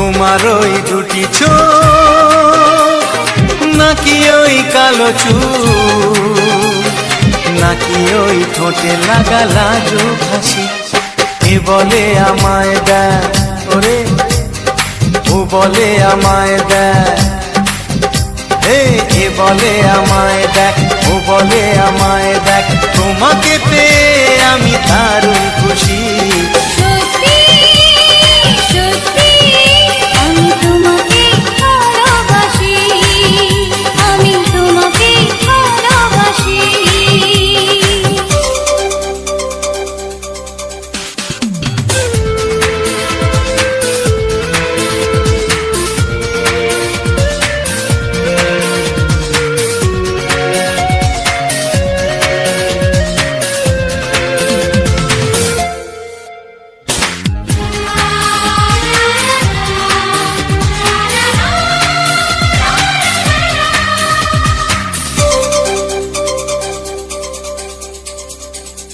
তোমার ওই দুটি চোখ, নাকি ওই কালো চুল, নাকি ওই ঠোঁটে লাগা লাজু হাসি? এ বলে আমায় দেয় ওরে, ও বলে আমায় দেয় এ বলে আমায় দেখ, ও বলে আমায় দেখ, তোমাকে পেয়ে আমি দারুণ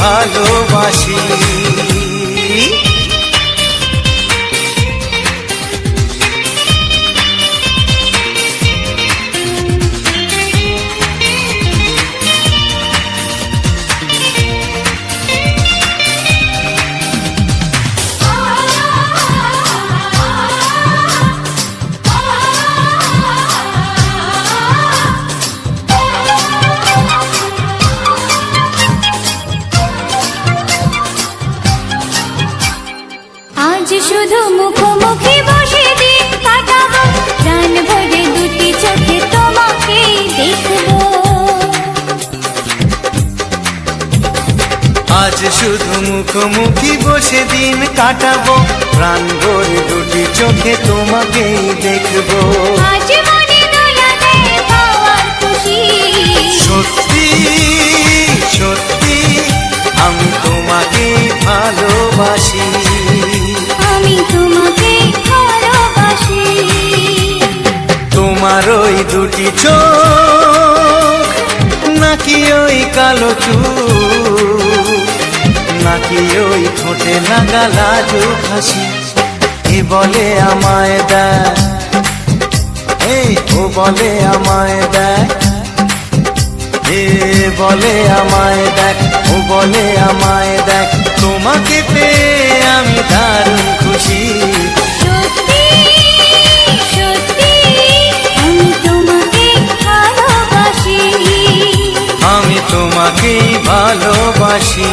ভালোবাসি। আজ শুধু মুখোমুখি বসে দিন কাটাবো। প্রাণ ভরে দুটি চোখে তোমাকে দেখব। আজ শুধু মুখোমুখি বসে দিন কাটাবো। প্রাণ ভরে দুটি চোখে তোমাকেই দেখব। আজ মনে দোলা দেয় পাওয়ার খুশি। সত্যি সত্যি আমি তোমাকে ভালোবাসি। ওই দুটি চোখ, নাকি ওই কালো চুল নাকি ওই ঠোঁটে লাগা লাজু হাসি, এ বলে আমায় দেয় এই ও বলে আমায় দেয় এ বলে আমায় দেখ, ও বলে আমায় দেখ, তোমাকে পেয়ে আমি দারুণ ভালোবাসি।